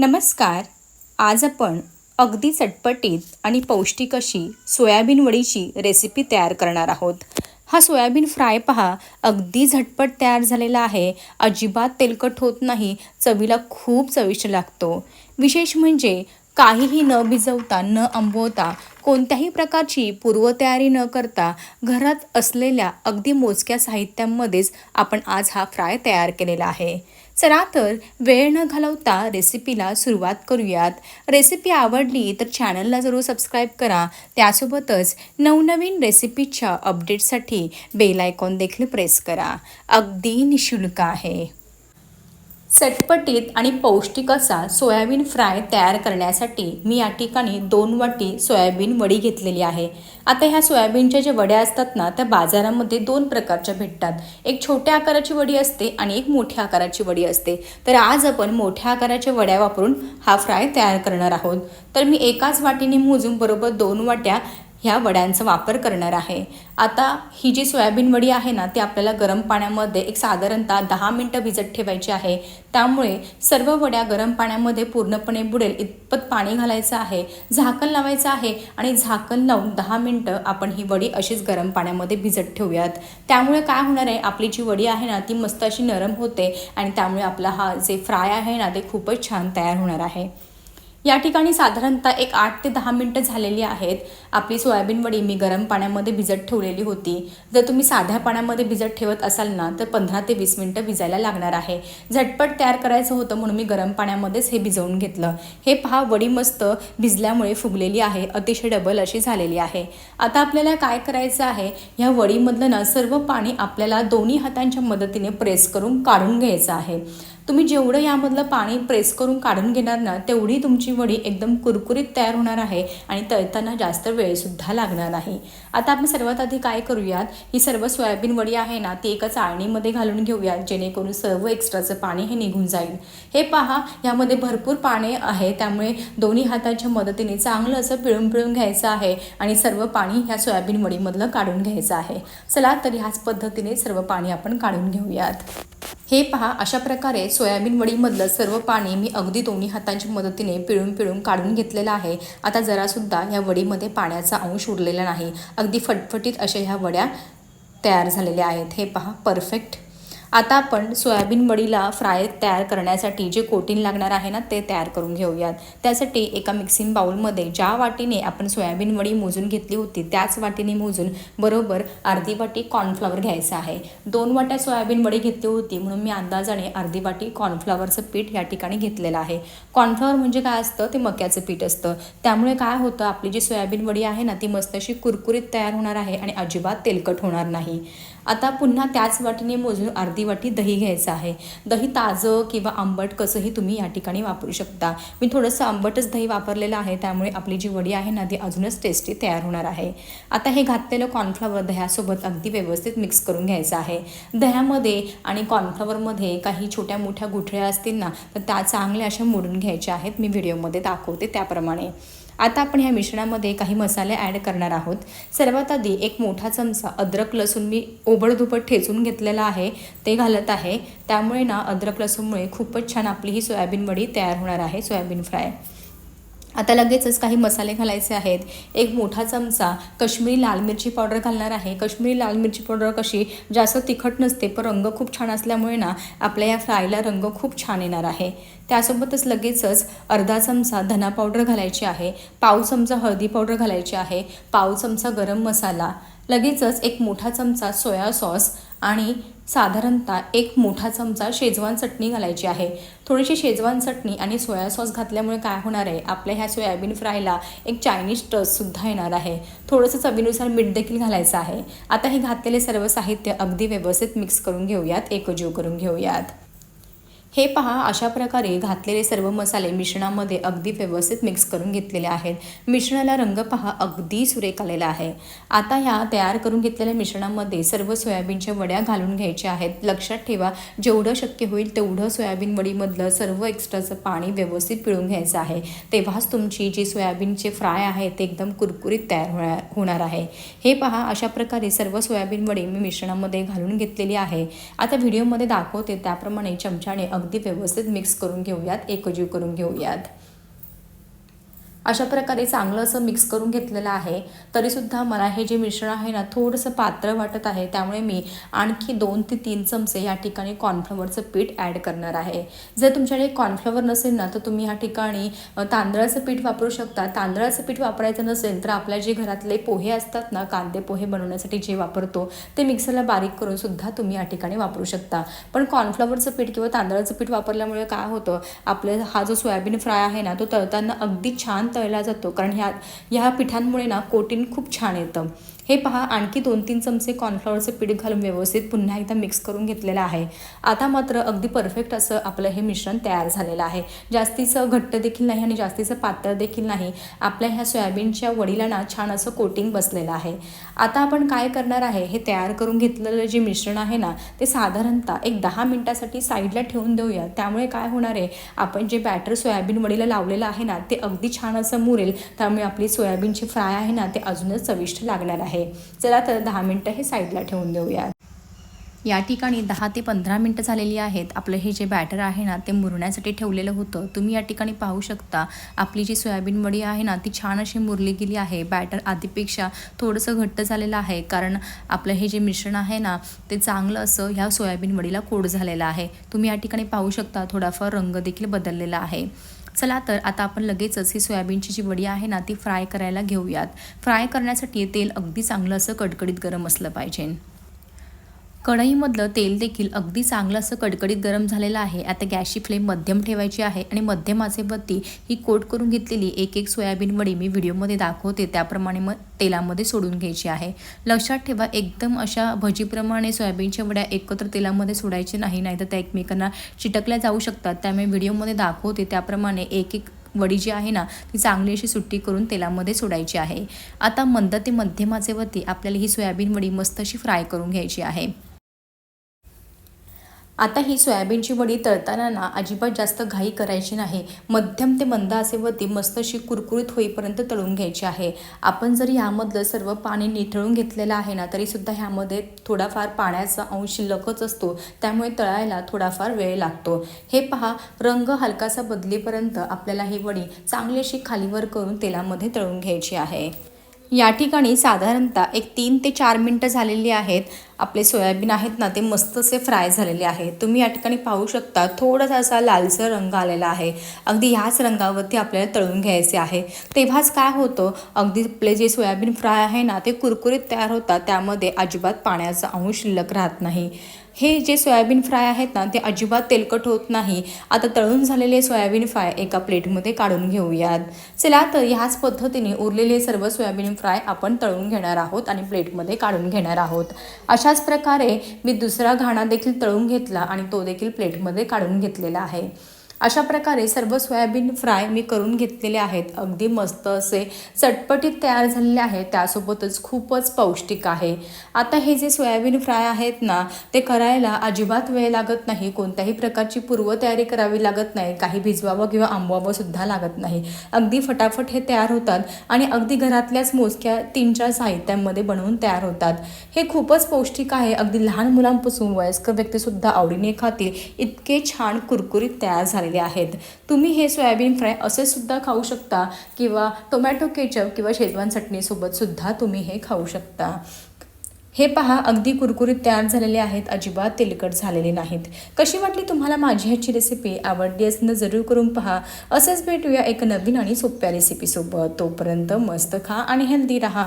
नमस्कार. आज आपण अगदी चटपटीत आणि पौष्टिक अशी सोयाबीन वडीची रेसिपी तयार करणार आहोत. हा सोयाबीन फ्राय पहा अगदी झटपट तयार झालेला आहे. अजिबात तेलकट होत नाही चवीला खूप चविष्ट लागतो. विशेष म्हणजे काहीही न भिजवता न आंबवता कोणत्याही प्रकारची पूर्वतयारी न करता घरात असलेल्या अगदी मोजक्या साहित्यांमध्येच आपण आज हा फ्राय तयार केलेला आहे. चला तर वेळ न घालवता रेसिपीला सुरुवात करूयात. रेसिपी आवडली तर चॅनलला जरूर सबस्क्राईब करा. त्यासोबतच नवनवीन रेसिपीच्या अपडेटसाठी बेल आयकॉन देखील प्रेस करा. अगदी निशुल्क आहे. चटपटीत आणि पौष्टिक असा सोयाबीन फ्राय तयार करण्यासाठी मी या ठिकाणी दोन वाटी सोयाबीन वडी घेतलेली आहे. आता ह्या सोयाबीनच्या ज्या वड्या असतात ना त्या बाजारामध्ये दोन प्रकारच्या भेटतात. एक छोट्या आकाराची वडी असते आणि एक मोठ्या आकाराची वडी असते. तर आज आपण मोठ्या आकाराच्या वड्या वापरून हा फ्राय तयार करणार आहोत. तर मी एकाच वाटीने मोजून बरोबर दोन वाट्या ह्या वड्यांचा वापर करणार आहे. आता ही जी सोयाबीन वडी आहे ना ती आपल्याला गरम पाण्यामध्ये एक साधारणतः दहा मिनटं भिजत ठेवायची आहे. त्यामुळे सर्व वड्या गरम पाण्यामध्ये पूर्णपणे बुडेल इतपत पाणी घालायचं आहे झाकण लावायचं आहे आणि झाकण लावून दहा मिनटं आपण ही वडी अशीच गरम पाण्यामध्ये भिजत ठेवूयात. त्यामुळे काय होणार आहे आपली जी वडी आहे ना ती मस्त अशी नरम होते आणि त्यामुळे आपला हा जे फ्राय आहे ना ते खूपच छान तयार होणार आहे. या ठिकाणी साधारणतः एक आठ ते दहा मिनटं झालेली आहेत. आपली सोयाबीन वडी मी गरम पाण्यामध्ये भिजत ठेवलेली होती. जर तुम्ही साध्या पाण्यामध्ये भिजत ठेवत असाल ना तर पंधरा ते वीस मिनटं भिजायला लागणार आहे. झटपट तयार करायचं होतं म्हणून मी गरम पाण्यामध्येच हे भिजवून घेतलं. हे पहा वडी मस्त भिजल्यामुळे फुगलेली आहे अतिशय डबल अशी झालेली आहे. आता आपल्याला काय करायचं आहे? ह्या वडीमधलं ना सर्व पाणी आपल्याला दोन्ही हातांच्या मदतीने प्रेस करून काढून घ्यायचं आहे. तुम्ही जेवढं यामधलं पाणी प्रेस करून काढून घेणार ना तेवढी तुमची वडी एकदम कुरकुरीत तयार होणार आहे आणि तळताना जास्त वेळसुद्धा लागणार नाही. आता आपण सर्वात आधी काय करूयात? ही सर्व सोयाबीन वडी आहे ना ती एका चाळणीमध्ये घालून घेऊयात जेणेकरून सर्व एक्स्ट्राचं पाणी हे निघून जाईल. हे पहा यामध्ये भरपूर पाणी आहे त्यामुळे दोन्ही हाताच्या मदतीने चांगलं असं पिळून पिळून घ्यायचं आहे आणि सर्व पाणी ह्या सोयाबीन वडीमधलं काढून घ्यायचं आहे. चला तर ह्याच पद्धतीने सर्व पाणी आपण काढून घेऊयात. हे पहा अशा प्रकारे सोयाबीन वडीमधलं सर्व पाणी मी अगदी दोन्ही हातांच्या मदतीने पिळून पिळून काढून घेतलेलं आहे. आता जरासुद्धा ह्या वडीमध्ये पाण्याचा अंश उरलेला नाही. अगदी फटफटीत अशा ह्या वड्या तयार झालेल्या आहेत. हे पहा परफेक्ट आता आपण सोयाबीन वडीला फ्राय तयार करण्यासाठी जे कोटिंग लागणार आहे ना ते तयार करून घेऊयात. त्यासाठी एका मिक्सिंग बाउलमध्ये ज्या वाटीने आपण सोयाबीन वडी मोजून घेतली होती त्याच वाटीने मोजून बरोबर अर्धी वाटी कॉर्नफ्लॉवर घ्यायचं आहे. दोन वाट्या सोयाबीन वडी घेतली होती म्हणून मी अंदाजाने अर्धी वाटी कॉर्नफ्लॉवरचं पीठ या ठिकाणी घेतलेलं आहे. कॉर्नफ्लॉवर म्हणजे काय असतं? ते मक्याचं पीठ असतं. त्यामुळे काय होतं? आपली जी सोयाबीन वडी आहे ना ती मस्त अशी कुरकुरीत तयार होणार आहे आणि अजिबात तेलकट होणार नाही. आता पुन्हा त्याच वाटीने मोजून अर्धी वाटी दही घ्यायचं आहे. दही ताजं किंवा आंबट कसंही तुम्ही या ठिकाणी वापरू शकता. मी थोडंसं आंबटच दही वापरलेलं आहे त्यामुळे आपली जी वडी आहे ना ती अजूनच टेस्टी तयार होणार आहे. आता हे घातलेलं कॉर्नफ्लॉवर दह्यासोबत अगदी व्यवस्थित मिक्स करून घ्यायचं आहे. दह्यामध्ये आणि कॉर्नफ्लॉवरमध्ये काही छोट्या मोठ्या गुठळ्या असतील ना तर त्या चांगल्या अशा मोडून घ्यायच्या आहेत. मी व्हिडिओमध्ये दाखवते त्याप्रमाणे. आता आपण ह्या मिश्रणामध्ये काही मसाले ॲड करणार आहोत. सर्वात आधी एक मोठा चमचा अद्रक लसूण मी ओबडधुपट ठेचून घेतलेला आहे ते घालत आहे. त्यामुळे ना अद्रक लसूणमुळे खूपच छान आपली ही सोयाबीन वडी तयार होणार आहे सोयाबीन फ्राय. आता लगेचच काही मसाले घालायचे आहेत. एक मोठा चमचा कश्मीरी लाल मिरची पावडर घालणार आहे. कश्मीरी लाल मिरची पावडर कशी जास्त तिखट नसते पण रंग खूप छान असल्यामुळे ना आपल्या या फ्रायला रंग खूप छान येणार आहे. त्यासोबतच लगेचच अर्धा चमचा धना पावडर घालायची आहे. पाव चमचा हळदी पावडर घालायची आहे. पाव चमचा गरम मसाला. लगेचच एक मोठा चमचा सोया सॉस आणि साधारणतः एक मोठा चमचा शेजवान चटणी घालायची आहे. थोडीशी शेजवान चटणी आणि सोया सॉस घातल्यामुळे काय होणार आहे? आपल्या ह्या सोयाबीन फ्रायला एक चायनीज टचसुद्धा येणार आहे. थोडंसं चवीनुसार मीठ देखील घालायचं आहे. आता हे घातलेले सर्व साहित्य अगदी व्यवस्थित मिक्स करून घेऊयात एकजीव करून घेऊयात. हे पहा अशा प्रकारे घातलेले सर्व मसाले मिश्रणामध्ये अगदी व्यवस्थित मिक्स करून घेतलेले आहेत. मिश्रणाला रंग पहा अगदी सुरेख आलेला आहे. आता ह्या तयार करून घेतलेल्या मिश्रणामध्ये सर्व सोयाबीनच्या वड्या घालून घ्यायच्या आहेत. लक्षात ठेवा जेवढं शक्य होईल तेवढं सोयाबीन वडीमधलं सर्व एक्स्ट्राचं पाणी व्यवस्थित पिळून घ्यायचं आहे. तेव्हाच तुमची जी सोयाबीनचे फ्राय आहे ते एकदम कुरकुरीत तयार होणार होणार आहे. हे पहा अशा प्रकारे सर्व सोयाबीन वडी मी मिश्रणामध्ये घालून घेतलेली आहे. आता व्हिडिओमध्ये दाखवते त्याप्रमाणे चमच्याने अगदी अगदी व्यवस्थित मिक्स करून घेऊयात एकजीव करून घेऊयात. अशा प्रकारे चांगलं असं मिक्स करून घेतलेलं आहे. तरीसुद्धा मला हे जे मिश्रण आहे ना थोडंसं पात्र वाटत आहे. त्यामुळे मी आणखी दोन ते तीन चमचे या ठिकाणी कॉर्नफ्लॉवरचं पीठ ॲड करणार आहे. जर तुमच्याकडे कॉर्नफ्लॉवर नसेल ना तर तुम्ही या ठिकाणी तांदळाचं पीठ वापरू शकता. तांदळाचं पीठ वापरायचं नसेल तर आपल्या जे घरातले पोहे असतात ना कांदे पोहे बनवण्यासाठी जे वापरतो ते मिक्सरला बारीक करून सुद्धा तुम्ही या ठिकाणी वापरू शकता. पण कॉर्नफ्लॉवरचं पीठ किंवा तांदळाचं पीठ वापरल्यामुळे काय होतं आपलं हा जो सोयाबीन फ्राय आहे ना तो तळताना अगदी छान तळला जातो. कारण ह्या ह्या पिठांमुळे ना कोटिंग खूप छान येतं. हे पहा आणखी दोन तीन चमचे कॉर्नफ्लॉवरचं पीठ घालून व्यवस्थित पुन्हा एकदा मिक्स करून घेतलेलं आहे. आता मात्र अगदी परफेक्ट असं आपलं हे मिश्रण तयार झालेलं आहे. जास्तीचं घट्ट देखील नाही आणि जास्तीचं पातळ देखील नाही. आपल्या ह्या सोयाबीनच्या वडीला ना छान असं कोटिंग बसलेलं आहे. आता आपण काय करणार आहे? हे तयार करून घेतलेलं जे मिश्रण आहे ना ते साधारणतः एक दहा मिनटासाठी साईडला ठेवून देऊया. त्यामुळे काय होणार आहे? आपण जे बॅटर सोयाबीन वडीला लावलेलं आहे ना ते अगदी छान असं मुरेल. त्यामुळे आपली सोयाबीनची फ्राय आहे ना ते अजूनच चविष्ट लागणार आहे. चला तर दहा मिनटं हे साईडला ठेवून देऊया. या ठिकाणी दहा ते पंधरा मिनटं झालेली आहेत. आपलं हे जे बॅटर आहे ना ते मुरण्यासाठी ठेवलेलं होतं. तुम्ही या ठिकाणी पाहू शकता आपली जी सोयाबीन वडी आहे ना ती छान अशी मुरली गेली आहे. बॅटर आधीपेक्षा थोडंसं घट्ट झालेलं आहे कारण आपलं हे जे मिश्रण आहे ना ते चांगलं असं ह्या सोयाबीन वडीला कोड झालेलं आहे. तुम्ही या ठिकाणी पाहू शकता थोडाफार रंग देखील बदललेला आहे. चला तर आता आपण लगेचच ही सोयाबीनची जी वडी आहे ना ती फ्राय करायला घेऊयात. फ्राय करण्यासाठी तेल अगदी चांगलं असं कडकडीत गरम असलं पाहिजे. कढईमधलं तेल देखील अगदी चांगलं असं कडकडीत गरम झालेलं आहे. आता गॅसची फ्लेम मध्यम ठेवायची आहे आणि मध्यम आचेवरती ही कोट करून घेतलेली एक एक सोयाबीन वडी मी व्हिडिओमध्ये दाखवते. त्याप्रमाणे मग तेलामध्ये सोडून घ्यायची आहे. लक्षात ठेवा एकदम अशा भजीप्रमाणे सोयाबीनच्या वड्या एकत्र तेलामध्ये सोडायचे नाही नाहीतर त्या एकमेकांना चिटकल्या जाऊ शकतात. त्यामुळे व्हिडिओमध्ये दाखवते. त्याप्रमाणे एक एक वडी जी आहे ना ती चांगली अशी सुट्टी करून तेलामध्ये सोडायची आहे. आता मंद ते मध्यमाचेवरती आपल्याला ही सोयाबीन वडी मस्त अशी फ्राय करून घ्यायची आहे. आता ही सोयाबीनची वडी तळताना ना अजिबात जास्त घाई करायची नाही. मध्यम ते मंद असेवरती मस्त अशी कुरकुरीत होईपर्यंत तळून घ्यायची आहे. आपण जर ह्यामधलं सर्व पाणी निथळून घेतलेलं आहे ना तरीसुद्धा ह्यामध्ये थोडाफार पाण्याचा अंश शिल्लकच असतो. त्यामुळे तळायला थोडाफार वेळ लागतो. हे पहा रंग हलकासा बदलेपर्यंत आपल्याला ही वडी चांगली अशी खालीवर करून तेलामध्ये तळून घ्यायची आहे. या ठिकाणी साधारणतः एक तीन ते चार मिनटं झालेली आहेत. आपले सोयाबीन आहेत ना ते मस्त असे फ्राय झालेले आहेत. तुम्ही या ठिकाणी पाहू शकता थोडासा असा लालसर रंग आलेला आहे. अगदी ह्याच रंगावरती आपल्याला तळून घ्यायचे आहे. तेव्हाच काय होतं अगदी आपले जे सोयाबीन फ्राय आहे ना ते कुरकुरीत तयार होतात. त्यामध्ये अजिबात पाण्याचा अंश शिल्लक राहत नाही. हे जे सोयाबीन फ्राय आहेत ना ते अजिबात तेलकट होत नाही. आता तळून झालेले सोयाबीन फ्राय एका प्लेटमध्ये काढून घेऊयात. चला तर ह्याच पद्धतीने उरलेले सर्व सोयाबीन फ्राय आपण तळून घेणार आहोत आणि प्लेटमध्ये काढून घेणार आहोत. अशाच प्रकारे मी दुसरा घाणा देखील तळून घेतला आणि तो देखील प्लेटमध्ये काढून घेतलेला आहे. अशा प्रकारे सर्व सोयाबीन फ्राय मी करून घेतलेले आहेत. अगदी मस्त असे चटपटीत तयार झालेले आहे त्यासोबतच खूपच पौष्टिक आहे. आता हे जे सोयाबीन फ्राय आहेत ना ते करायला अजिबात वेळ लागत नाही. कोणत्याही प्रकारची पूर्वतयारी करावी लागत नाही. काही भिजवावं किंवा आंबवावं सुद्धा लागत नाही. अगदी फटाफट हे तयार होतात आणि अगदी घरातल्याच मोजक्या तीन चार साहित्यांमध्ये बनवून तयार होतात. हे खूपच पौष्टिक आहे. अगदी लहान मुलांपासून वयस्कर व्यक्तीसुद्धा आवडीने खातील. इतके छान कुरकुरीत तयार झाले झालेले आहेत. तुम्ही हे सोयाबीन फ्राय असे सुद्धा खाऊ शकता किंवा टोमॅटो केचप किंवा शेजवान चटणीसोबत सुद्धा तुम्ही हे खाऊ शकता. हे पहा अगदी कुरकुरीत तयार झालेले आहेत अजिबात तेलकट झालेले नाहीत. कशी वाटली तुम्हाला माझी ह्याची रेसिपी आवडली असणं जरूर करून पहा. असंच भेटूया एक नवीन आणि सोप्या रेसिपीसोबत तोपर्यंत मस्त खा आणि हेल्दी राहा.